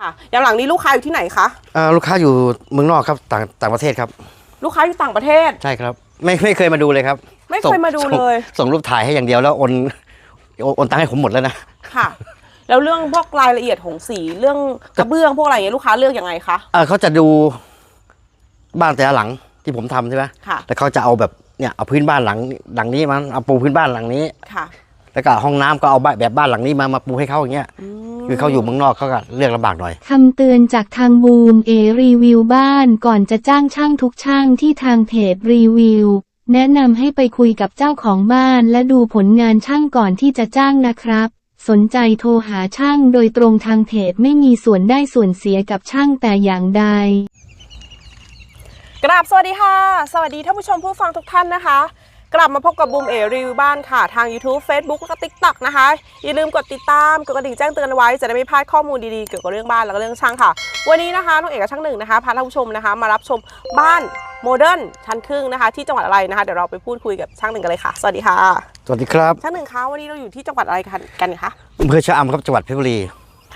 ค่ะอย่างหลังนี้ลูกค้าอยู่ที่ไหนคะเอ่อลูกค้าอยู่เมืองนอกครับต่างต่างประเทศครับ ลูกค้าอยู่ต่างประเทศ ใช่ครับ ไม่ไม่เคยมาดูเลยครับไม่เคยส่งมาดูส่งเลย ส่งรูปถ่ายให้อย่างเดียวแล้วโอนโอนโอนตังค์ให้ผมหมดแล้วนะ ค่ะ แล้วเรื่องพวกรายละเอียดของสีเรื่องกระเบื้องพวกอะไรอย่างเงี้ยลูกค้าเลือกยังไงคะ เออเขาจะดูบ้านแต่ละหลังที่ผมทำใช่ไหมค่ะ แล้วเขาจะเอาแบบเนี่ยเอาพื้นบ้านหลังหลังนี้มันเอาปูพื้นบ้านหลังนี้ ค่ะ แล้วก็ห้องน้ำก็เอาแบบแบบบ้านหลังนี้มามาปูให้เขาอย่างเงี้ยอืม คือเขาอยู่เมืองนอกเขาก็เลือกลำบากหน่อย คำเตือนจากทางบูมเอรีวิวบ้านก่อนจะจ้างช่างทุกช่างที่ทางเพจรีวิว แนะนำให้ไปคุยกับเจ้าของบ้านและดูผลงานช่างก่อนที่จะจ้างนะครับ สนใจโทรหาช่างโดยตรงทางเพจไม่มีส่วนได้ส่วนเสียกับช่างแต่อย่างใด กราบสวัสดีค่ะ สวัสดีท่านผู้ชมผู้ฟังทุกท่านนะคะ กลับมาพบกับบูมเอรีวิวบ้านค่ะ ทาง YouTube Facebook แล้วก็ TikTok นะคะ อย่าลืมกดติดตาม กดกระดิ่งแจ้งเตือนเอาไว้ จะได้ไม่พลาดข้อมูลดีๆ เกี่ยวกับเรื่องบ้านแล้วก็เรื่องช่างค่ะ วันนี้นะคะน้องเอกกับช่างหนึ่งนะคะพาท่านผู้ชมนะคะ มารับชมบ้านโมเดิร์นชั้นครึ่งนะคะ ที่จังหวัดอะไรนะคะ เดี๋ยวเราไปพูดคุยกับช่างหนึ่งกันเลยค่ะ สวัสดีค่ะ สวัสดีครับ ช่างหนึ่งคะวันนี้เราอยู่ที่จังหวัดอะไรกันกันคะอำเภอชะอำครับจังหวัดเพชรบุรี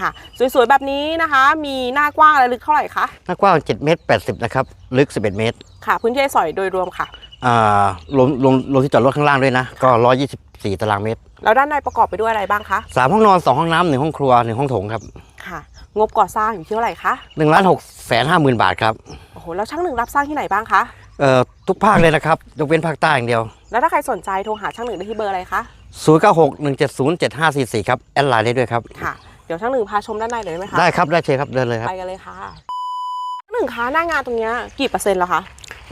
ค่ะ สวยๆ แบบนี้นะคะ มีหน้ากว้างและลึกเท่าไหร่คะหน้ากว้าง7เมตร80นะครับลึก 11 เมตรค่ะ พื้นที่ให้สอยโดยรวมค่ะอ่ารวมรวมรวมที่จอดรถข้างล่างด้วยนะ ก็ 124 ตารางเมตร แล้วด้านในประกอบไปด้วยอะไรบ้างคะสามห้องนอนสองห้องน้ำหนึ่งห้องครัวหนึ่งห้องโถงครับค่ะ งบก่อสร้างอยู่ที่เท่าไหร่คะหนึ่งล้านหกแสนห้าหมื่นบาทครับโอ้โหแล้วช่างหนึ่งรับสร้างที่ไหนบ้างคะเอ่อทุกภาคเลยนะครับยกเว้นภาคใต้อย่างเดียว แล้วถ้าใครสนใจโทรหาช่างหนึ่งได้ที่เบอร์อะไรคะ0 9 6 1 7 0 7 5 4 4ครับแอดไลน์ได้ด้วยครับค่ะ เดี๋ยวช่างหนึ่งพาชมด้านในเลยได้ไหมคะได้ครับได้เชิญครับเดินเลยครับไปกันเลยค่ะช่างหนึ่งคะหน้างานตรงเนี้ยกี่เปอร์เซ็นต์แล้วคะ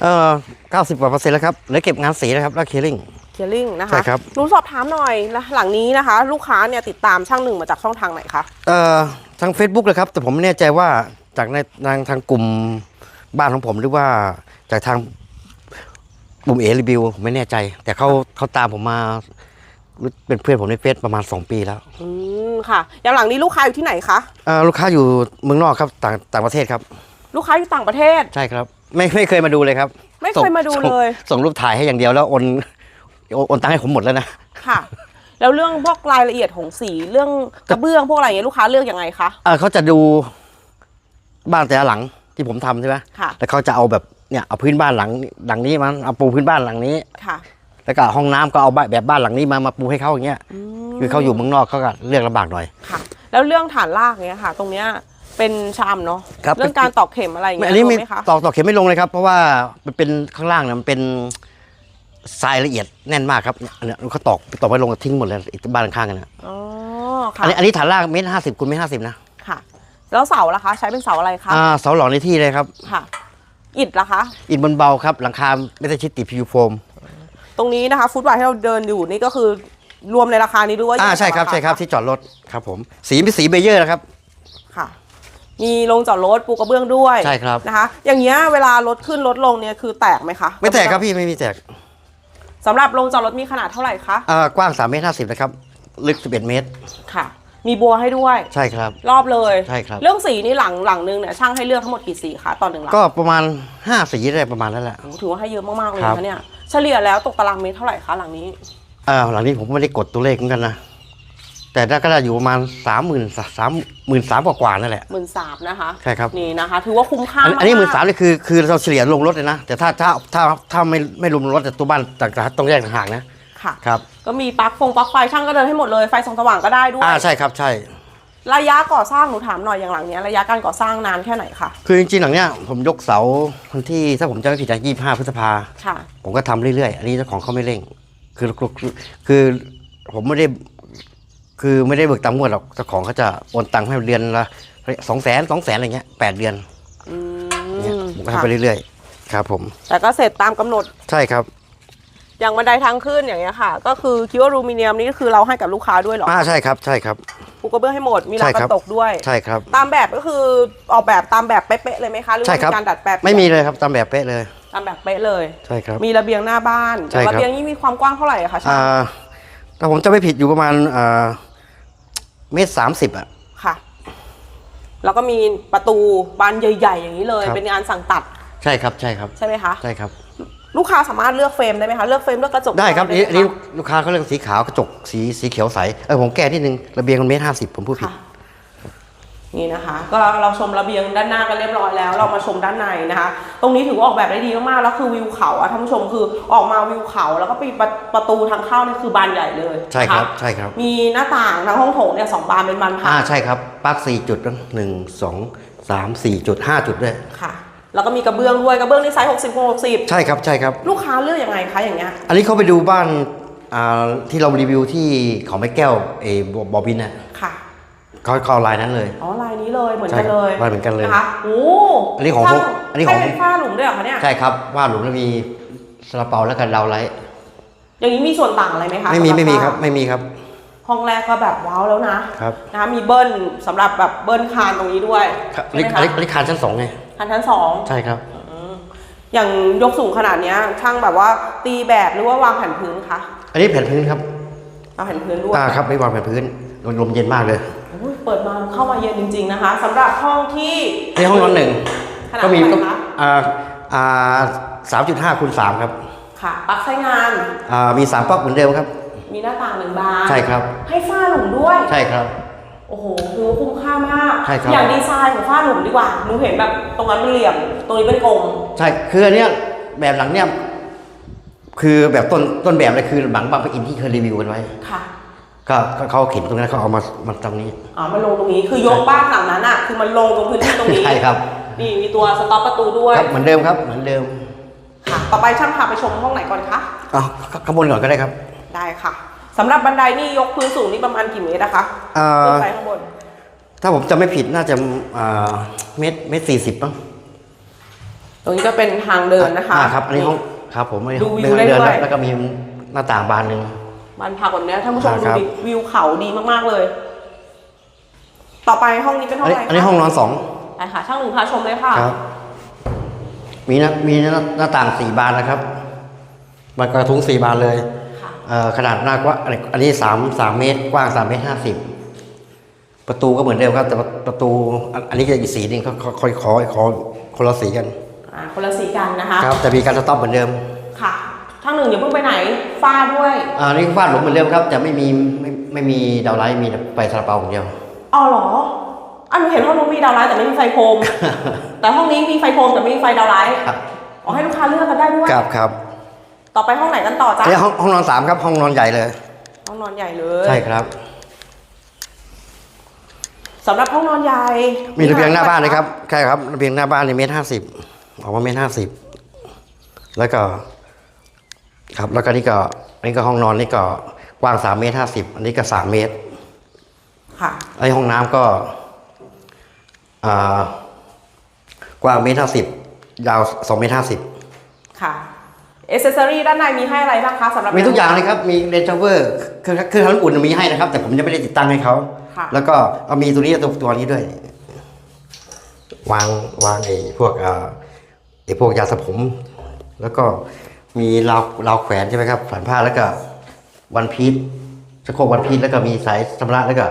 เอ่อ90กว่าเปอร์เซ็นต์แล้วครับเหลือเก็บงานสีนะครับแล้วเคลียร์ลิงเคลียร์ลิงนะคะใช่ครับหนูสอบถามหน่อยนะหลังนี้นะคะ ลูกค้าเนี่ยติดตามช่างหนึ่งมาจากช่องทางไหนคะเอ่อทาง Facebook เลยครับ แต่ผมไม่แน่ใจว่าจากในทางทางกลุ่มบ้านของผมหรือว่าจากทางกลุ่มเอรีวิวผมไม่แน่ใจ แต่เขาเขาตามผมมารู้เป็นเพื่อนผมในเฟซประมาณ 2 ปีแล้วอืม ค่ะอย่างหลังนี้ลูกค้าอยู่ที่ไหนคะเอ่อลูกค้าอยู่เมืองนอกครับต่างต่างประเทศครับ ลูกค้าอยู่ต่างประเทศ ใช่ครับ ไม่ไม่เคยมาดูเลยครับไม่เคยส่งมาดูส่งเลย ส่งรูปถ่ายให้อย่างเดียวแล้วโอนโอนโอนตังค์ให้ผมหมดแล้วนะค่ะ แล้วเรื่องพวกรายละเอียดของสีเรื่องกระเบื้องพวกอะไรอย่างเงี้ยลูกค้าเลือกยังไงคะเอ่อเขาจะดูบ้านแต่ละหลังที่ผมทำใช่ไหมค่ะ แล้วเขาจะเอาแบบเนี่ยเอาพื้นบ้านหลังหลังนี้มันเอาปูพื้นบ้านหลังนี้ค่ะ แล้วก็ห้องน้ำก็เอาแบบแบบบ้านหลังนี้มามาปูให้เขาอย่างเงี้ยอืมคือเขาอยู่เมืองนอกเขาก็เลือกลำบากหน่อย ค่ะ แล้วเรื่องฐานรากเนี้ยค่ะ ตรงเนี้ยเป็นชามเนาะครับ เรื่องการตอกเข็มอะไรอย่างไม่เงี้ยอันนี้ไม่รู้ไหมคะตอกตอกเข็มไม่ลงเลยครับ เพราะว่ามันเป็นข้างล่างเนี่ยมันเป็นทรายละเอียดแน่นมากครับเนี่ยอันเนี้ยเขาตอกตอกไว้ลงทิ้งหมดเลยอีกบ้านข้างๆกันนะอ๋ออัค่ะนนี้อันนี้ฐานล่างเมตรห้าสิบคูณเมตรห้าสิบนะค่ะ แล้วเสาล่ะคะ ใช้เป็นเสาอะไรคะอ่าเสาหล่อในที่เลยครับ ค่ะ อิฐล่ะคะ อิฐบนเบาครับหลังคาไม่ได้ชิดติดพิวโฟม ตรงนี้นะคะ ฟุตบาทที่เราเดินอยู่นี่ก็คือรวมในราคานี้ด้วยอ่าอยู่ใช่ครับาาใช่ครับที่จอดรถครับผมสีเป็นสีเบเยอร์นะครับค่ะ มีโรงจอดรถปูกระเบื้องด้วยใช่ครับนะคะ อย่างเงี้ยเวลารถขึ้นรถลงเนี่ยคือแตกไหมคะไม่แตกครับพี่ไม่มีแตกสำหรับโรงจอดรถมีขนาดเท่าไหร่คะอ่ากว้าง3เมตร50นะครับลึก 11 เมตรค่ะ มีบัวให้ด้วย ใช่ครับ รอบเลยใช่ครับ เรื่องสีนี่หลังหลังนึงเนี่ยช่างให้เลือกทั้งหมดกี่สีคะตอนหนึ่งหลังก็ประมาณ 5 สีได้ประมาณนั้นแหละโอ้โหถือว่าให้เยอะมากๆเลยครับนะคะเนี่ย เฉลี่ยแล้วตกตารางเมตรเท่าไหร่คะหลังนี้อ่าหลังนี้ผมไม่ได้กดตัวเลขเหมือนกันนะแต่ได้ก็ได้อยู่ประมาณ3 0 0 0 0 3 0 0 0 0กว่าๆนั่นแหละหมื่นสามนะคะใช่ครับนี่นะคะ ถือว่าคุ้มค่าอันอันนี้หมื่นกๆสามนี่คือคือเราเฉลี่ยลงรถเลยนะ แต่ถ้าถ้าถ้าถ้าไม่ไม่รวมรถแต่ตัวบ้านต่างๆต้องแยกต่างหากนะค่ะครับก็มีปลั๊กฟงปลั๊กไฟช่างก็เดินให้หมดเลยไฟส่องสว่างก็ได้ด้วยอ่าใช่ครับใช่ ระยะก่อสร้างหนูถามหน่อยอย่างหลังเนี้ยระยะการก่อสร้างนานแค่ไหนคะคือจริงๆหลังเนี้ยผมยกเสาวันที่ถ้าผมจำไม่ผิดนะยี่ห้าพฤษภาค่ะ ผมก็ทำเรื่อยๆ อันนี้เจ้าของเขาไม่เร่ง คือคือคือผมไม่ได้ คือไม่ได้เบิกตังค์งวดหรอกเจ้าของเขาจะโอนตังค์ให้เดือนละสองแสนสองแสนอะไรเงี้ยแปดเดือนอืเนี่ยมผมก็ทำไปเรื่อยๆ ครับ ผม แต่ก็เสร็จตามกำหนดใช่ครับอย่างบันไดทางขึ้นอย่างเงี้ยค่ะ ก็คือคิดว่าอลูมิเนียมนี่ก็คือเราให้กับลูกค้าด้วยเหรอ อ่าใช่ครับ ใช่ครับ ปูกระเบื้องให้หมดมีรางใช่กครับระตกด้วย ใช่ครับ ตามแบบก็คือออกแบบตามแบบเป๊ะๆเลยไหมคะหรือใช่ว่าครับ มีการดัดแปลงไม่มีเลยครับตามแบบเป๊ะเลย ตามแบบเป๊ะเลย ใช่ครับ มีระเบียงหน้าบ้านใช่ครับ ระเบียงนี่มีความกว้างเท่าไหร่อะคะช่าอ่างถ้าผมจะไม่ผิดอยู่ประมาณอ่าเมตรสามสิบอะ ค่ะ แล้วก็มีประตูบานใหญ่ ๆ อย่างนี้เลย ครับ เป็นงานสั่งตัดใช่ครับ ใช่ครับ ใช่ไหมคะ ใช่ครับ ลูกค้าสามารถเลือกเฟรมได้ไหมคะ เลือกเฟรมเลือกกระจกได้ครับหมนี่อันนี้คะลูกค้าเขาเลือกสีขาวกระจกสีสีเขียวใสเออผมแก้นิดนึงระเบียงมันเมตรห้าสิบผมพูดผิดค่ะนี่นะคะ ก็เราชมระเบียงด้านหน้ากันเรียบร้อยแล้ว เรามาชมด้านในนะคะ ตรงนี้ถือว่าออกแบบได้ดีมากๆแล้วคือวิวเขาอะท่านผู้ชมคือออกมาวิวเขาแล้วก็ปีประประตูทางเข้านี่คือบานใหญ่เลยใช่ครับนะะใช่ครับ มีหน้าต่างทางห้องโถงเนี่ยสองบานเป็นบานพัอ่าบใช่ครับปลั๊กสี่จุดนะหนึ่งสองสามสี่จุดห้าจุดด้วยค่ะ แล้วก็มีกระเบื้องด้วยกระเบื้องนี่ไซส์60คูณ60 ใช่ครับใช่ครับ ลูกค้าเลือกยังไงคะอย่างเงี้ย อันนี้เขาไปดูบ้านอ่าที่เรารีวิวที่เขาไม้แก้วเออบอบินน่ะค่ะเขาเขาเอาลายนั้นเลย อ๋อลายนี้เลยเหมือนใช่กันเลยลายเหมือนกันเลยนะคะโอ้อันนี้ของช่าอันนี้ของให้เป็นฝ้าหลุมด้วยเหรอคะเนี่ยใช่ครับว่าหลุมแล้วมีซาลาเปาแล้วก็ดาวไลท์อย่างนี้มีส่วนต่างอะไรไหมคะไม่มีสำหไม่มีครับฝ้าไม่มีครับ ห้องแรกก็แบบว้าวแล้วนะครับนะคะมีเบิ้ลสำหรับแบบเบิ้ลคานตรงนี้ด้วยครับอันใช่นี้ไหมอันคะนี้อันนี้คานชั้นสองไงคานชั้นสองใช่ครับอย่างยกสูงขนาดเนี้ยช่างแบบว่าตีแบบหรือว่าวางแผ่นพื้นคะอันนี้แผ่นพื้นครับวางแผ่นพื้นด้วยอ่าครับไม่วางแผ่นพื้นลมลมเย็นมากเลยโอ้ยเปิดมาเข้ามาเย็นจริง ๆ นะคะสำหรับห้องที่ในห้องนอนหนึ่งขนาดก็มีเท่าไหร่ก็คะอ่าอ่าสามจุดห้าคูณสามครับค่ะปลั๊กใช้งานอ่ามีสามปลั๊กเหมือนเดิมครับ มีหน้าต่างหนึ่งบานใช่ครับ ให้ฝ้าหลุมด้วย ใช่ครับ โอ้โหคือคุ้มค่ามากใช่ครับอย่างดีไซน์ของฝ้าหลุมดีกว่าหนูเห็นแบบตรงนั้นเป็นเหลี่ยม ตรงนี้เป็นกลมใช่คืออันเนี้ยแบบหลังเนี้ยคือแบบต้นต้นแบบเลยคือหลังบางปะอินที่เคยรีวิวกันไว้ ค่ะก็ก็เขาเข็นตรงนั้นเขาเอามามาตรงนี้อ๋อมันลงตรงนี้คือยกบ้านหลังนั้นอะคือมันลงตรงพื้นที่ตรงนี้ใช่ครับนี่มีตัวสต็อปประตูด้วยครับเหมือนเดิมครับเหมือนเดิมค่ะต่อไปช่างพาไปชมห้องไหนก่อนคะเอะข้างบนก่อนก็ได้ครับ ได้ค่ะสำหรับบันไดนี่ยกพื้นสูงนี่ประมาณกี่เมตรนะคะเอ่อ ขึ้นไปข้างบน ถ้าผมจำไม่ผิดน่าจะอ่าเมตรเมตรสี่สิบมั้งตรงนี้ก็เป็นทางเดินนะคะ อ่าครับ อันนี้ห้องครับผมอันนี้ดูวิวเดินได้เดินด้วยแล้วแล้วก็มีหน้าต่างบานหนึ่ง บ้านพักแบบเนี้ยท่านผู้ชมคดูรับ ดิวิวเขาดีมากๆเลย ต่อไปห้องนี้เป็นห้อัอนงนี้อะไรคะอันนี้ห้องนอนสองไปค่ะ ช่างหนึ่งพาชมเลยค่ะ ครับ มีหน้ามีหน้าหน้าต่างสี่บานนะครับมันกระทุ้งสี่บานเลยค่ะเอ่อ ขนาดหน้ากว้างอันนี้อันนี้สามสามเมตรกว้างสามเมตรห้าสิบประตูก็เหมือนเดิมครับ แต่ว่าประตูอันอันนี้จะอีกสีหนึงเขาเขาค่อยขอขอคนละสีกันอ่าคนละสีกันนะคะครับแต่มีการสต็อปเหมือนเดิมค่ะช่างหนึ่งอย่าเพิ่งไปไหนฝ้าด้วยอ่านี่ฟาดหลุมเหมือนเดิมครับ แต่ไม่มีไม่ไม่มีดาวไลท์มีแต่ไฟซาลาเปาอย่างเดียวอ๋อเหรออันหนูเห็นห้องนู้นมีดาวไลท์แต่ไม่มีไฟโคมแต่ห้องนี้มีไฟโคมแต่ไม่มีไฟดาวไลท์ครับอ๋อให้ลูกค้าเลือกกันได้ด้วยครับครับ ต่อไปห้องไหนกันต่ออัจ้ะนนี้ห้องห้องนอนสามครับ ห้องนอนใหญ่เลย ห้องนอนใหญ่เลยใช่ครับ สำหรับห้องนอนใหญ่มีระเบียงหน้าบ้านเลยครับใช่ครับระเบียงหน้าบ้านนี่เมตรห้าสิบออกมาเมตรห้าสิบแล้วก็ ครับแล้วก็นี่ก็อันนี้ก็ห้องนอนนี่ก็กว้างสามเมตรห้าสิบอันนี้ก็สามเมตร ค่ะ ไอห้องน้ำก็อ่ากว้างเมตรห้าสิบยาวสองเมตรห้าสิบค่ะ เอเซอรี่ด้านในมีให้อะไรบ้างคะสำหรับมีทุกอย่างเลยครับ มีเรนจ์เวอร์คือคือทำน้ำอุ่นมีให้นะครับ แต่ผมยังไม่ได้ติดตั้งให้เขาค่ะแล้วก็เอามีตัวนี้ตัวตัวนี้ด้วย วางวางไอ้พวกอ่าไอ้พวกยาสระผม แล้วก็มีราวราวแขวนใช่ไหมครับแขวนผ้าแล้วก็วันพีชสะโครกวันพีชแล้วก็มีสายชำระแล้วก็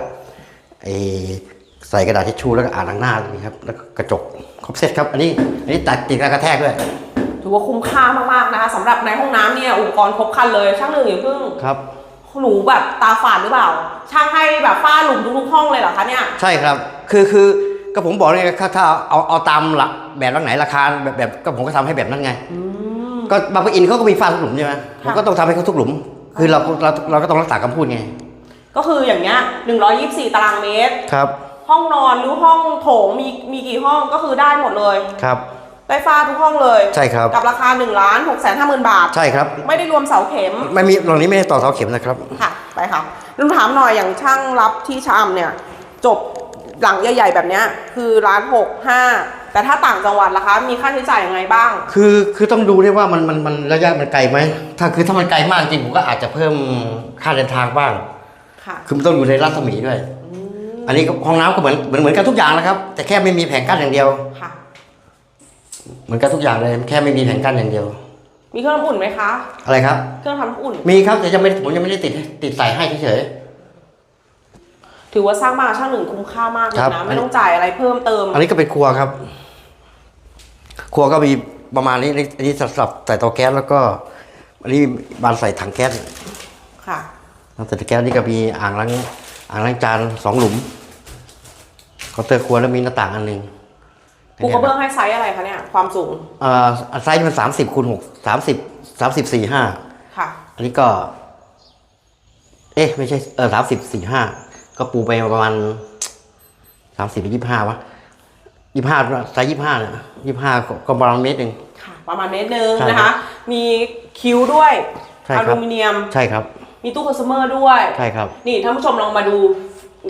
ไอ้ใส่กระดาษทิชชู่แล้วก็อ่านล้างหน้านี่ครับ แล้วก็กระจกครบเซตครับ อันนี้ อันนี้ตัดติดกระแทกด้วย ถือว่าคุ้มค่ามากๆนะคะสำหรับในห้องน้ำเนี่ยอุปกรณ์ครบครันเลย ช่างหนึ่งอย่าเพิ่งครับ หนูแบบตาฝาดหรือเปล่า ช่างให้แบบฝ้าหลุมทุกๆห้องเลยเหรอคะเนี่ยใช่ครับ คือคือก็ผมบอกเลยไงถ้าถ้าเอาเอาตามหลักแบบหลังไหนราคาแบบแบบก็ผมก็ทำให้แบบนั้นไงก็บางปะอินเขาก็มีฟาทุกหลุมใช่ไหมผมก็ต้องทำให้เขาทุกหลุม คือเราเราเราก็ต้องรักษาคำพูดไง ก็คืออย่างเงี้ย124 ตารางเมตร ครับ ห้องนอนหรือห้องโถงมีมีกี่ห้องก็คือได้หมดเลย ครับ ได้ฝ้าทุกห้องเลยใช่ครับ กับราคา1ล้าน6แสนห้าหมื่นบาท ใช่ครับ ไม่ได้รวมเสาเข็มไม่มีตรงนี้ไม่ได้ต่อเสาเข็มนะครับ ค่ะไปค่ะลุงถามหน่อยอย่างช่างรับที่ชามเนี่ย จบหลังใหญ่ ๆ แบบเนี้ยคือร้านหกห้าแต่ถ้าต่างจังหวัดล่ะคะ มีค่าใช้จ่ายยังไงบ้าง คือคือต้องดูด้วยว่ามันมันมันระยะมันไกลไหมถ้าคือถ้ามันไกลมากจริงผมก็อาจจะเพิ่มค่าเดินทางบ้างค่ะ คือมันต้องอยู่ในรัศมีด้วย อันนี้ก็ห้องน้ำก็เหมือนเหมือนเหมือนกันทุกอย่างนะครับ แต่แค่ไม่มีแผงกั้นอย่างเดียวค่ะ เหมือนกันทุกอย่างเลยแค่ไม่มีแผงกั้นอย่างเดียว มีเครื่องทำอุ่นไหมคะ อะไรครับ เครื่องทำน้ำอุ่น มีครับแต่ยังไม่ผมยังไม่ได้ติดติดใส่ให้เฉย ถือว่าสร้างบ้านช่างหนึ่งคุ้มค่ามากเลยครับนะไม่ต้องจ่ายอะไรเพิ่มเติม ๆอันนี้ก็เป็นครัวครับ ครัวก็มีประมาณนี้อันนี้สำหรับใส่เตาแก๊สแล้วก็ อันนี้บานใส่ถังแก๊ส ค่ะถังใส่ถังแก๊สนี่ก็มีอ่างล้างอ่างล้างจานสองหลุมคาน์เตอร์ครัวแล้วมีหน้าต่างอันหนึ่ง ปูกระเบื้องให้ไซส์อะไรคะเนี่ย ความสูงอ่าไซส์มันสามสิบคูณหกสามสิบสามสิบสี่ห้าค่ะ อันนี้ก็ เอ๊ะ ไม่ใช่เออสามสิบสี่ห้าก็ปูไปประมาณสามสิบยี่ห้าวะยี่ห้าไซส์ยี่ห้าเนี่ยยี่ห้าก็ประมาณเมตรหนึ่งค่ะ ประมาณเมตรหนึงใช่นะครัคะบมีคิ้วด้วยใช่อครับลูมิเนียมใช่ครับ มีตู้คอน sumer ด้วยใช่ครับ นี่ท่านผู้ชมลองมาดู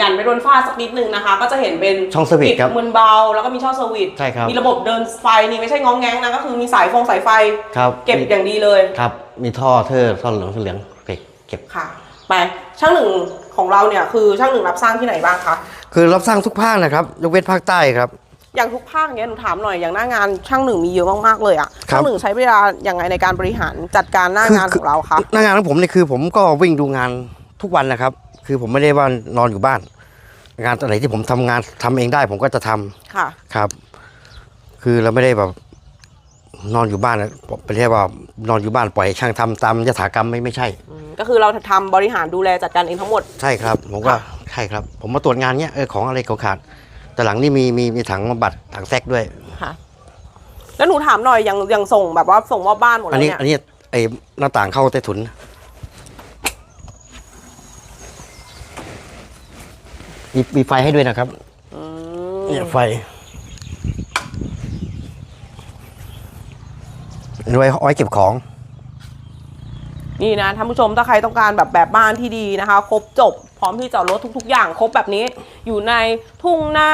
ดันไปโดนฝ้าสักนิดนึงนะคะ ก็จะเห็นเป็นช่องสวิตช์ครับปิดมืนเบา แล้วก็มีช่องสวิตช์ใช่ครับมีระบบเดินไฟนี่ไม่ใช่ง้องแง้งนะก็คือมีสายฟงสายไฟ ครับเก็บอย่างดีเลยครับมีท่อเทอร์ท่อเหลืองเหลืองเก็บเก็บ ค่ะไปช่างหนึ่งของเราเนี่ยคือช่างหนึ่งรับสร้างที่ไหนบ้างคะคือรับสร้างทุกภาคนะครับ ยกเว้นภาคใต้ครับ อย่างทุกภาคเนี้ยหนูถามหน่อยอย่างหน้างานช่างหนึ่งมีเยอะมากๆเลยอะครับ ช่างหนึ่งใช้เวลาอย่างไงในการบริหารจัดการหน้างานของเราคะหน้างานของผมเนี่ยคือผมก็วิ่งดูงานทุกวันนะครับ คือผมไม่ได้ว่านอนอยู่บ้าน งานอะไรที่ผมทำงานทำเองได้ผมก็จะทำค่ะครับ คือเราไม่ได้แบบนอนอยู่บ้านนะไม่ใช่ว่านอนอยู่บ้านปล่อยให้ช่างทำตามยถากรรมไม่ไม่ใช่อืมก็คือเราทำบริหารดูแลจัดการเองทั้งหมด ใช่ครับ ผมก็ค่ะใช่ครับ ผมมาตรวจงานเนี้ยเออของอะไรเขาขาด แต่หลังนี่มีมีมีถังบำบัดถังแซกด้วยค่ะ แล้วหนูถามหน่อยอย่างอย่างส่งแบบว่าส่งมอบบ้านหมดอัแล้นวนี้เนี่ยอันนี้ไอ้หน้าต่างเข้าใต้ถุน มีมีไฟให้ด้วยนะครับอืมเนี่ยไฟเอาไว้เอาไว้เก็บของ นี่นะท่านผู้ชมถ้าใครต้องการแบบแบบบ้านที่ดีนะคะ ครบจบ พร้อมที่จอดรถทุก ๆ อย่างครบแบบนี้ อยู่ในทุ่งนา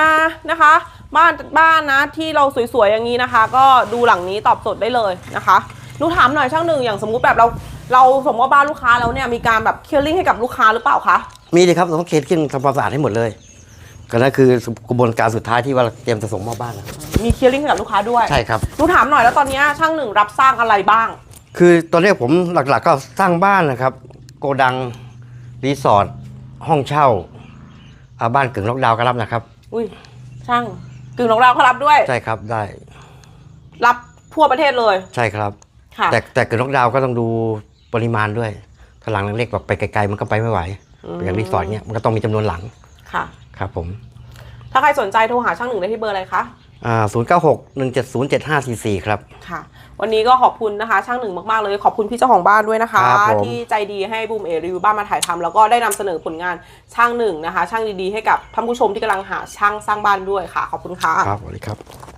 นะคะ บ้านบ้านนะที่เราสวยๆอย่างนี้นะคะ ก็ดูหลังนี้ตอบโจทย์ได้เลยนะคะหนูถามหน่อยช่างหนึ่งอย่างสมมุติแบบเรา เราสมมติว่าบ้านลูกค้าแล้วเนี่ยมีการแบบเคลียร์ลิงให้กับลูกค้าหรือเปล่าคะ มีเลยครับต้องเคสขึ้นทำความสะอาดให้หมดเลยก็นั่นคือกระบวนการสุดท้ายที่ว่าเราเตรียมจะส่งมอบบ้านนะมีเคลียร์ลิงให้กับลูกค้าด้วยใช่ครับหนูถามหน่อยแล้วตอนนี้ช่างหนึ่งรับสร้างอะไรบ้าง คือตอนนี้ผมหลักๆก็สร้างบ้านนะครับ โกดังรีสอร์ทห้องเช่าอาบ้านกึ่งล็อกดาวน์ก็รับนะครับ อุ้ยช่างกึ่งของเราเขารับด้วย ใช่ครับได้ รับทั่วประเทศเลย ใช่ครับค่ะแต่แต่กึ่งล็อกดาวน์ก็ต้องดูปริมาณด้วยถ้าหลังเล็กๆแบบไปไกลๆมันก็ไปไม่ไหว อืมอย่างรีสอร์ทเนี่ยมันก็ต้องมีจำนวนหลังค่ะครับผม ถ้าใครสนใจโทรหาช่างหนึ่งได้ที่เบอร์อะไรคะอ่าศูนย์เก้าหกหนึ่งเจ็ดศูนย์เจ็ดห้าสี่สี่ครับ ค่ะ วันนี้ก็ขอบคุณนะคะ ช่างหนึ่งมาก ๆ เลย ขอบคุณพี่เจ้าของบ้านด้วยนะคะครับผมที่ใจดีให้บูมเอรีวิวบ้านมาถ่ายทำแล้วก็ได้นำเสนอผลงานช่างหนึ่งนะคะ ช่างดี ๆ ให้กับท่านผู้ชมที่กำลังหาช่างสร้างบ้านด้วยค่ะ ขอบคุณค่ะ ครับสวัสดีครับ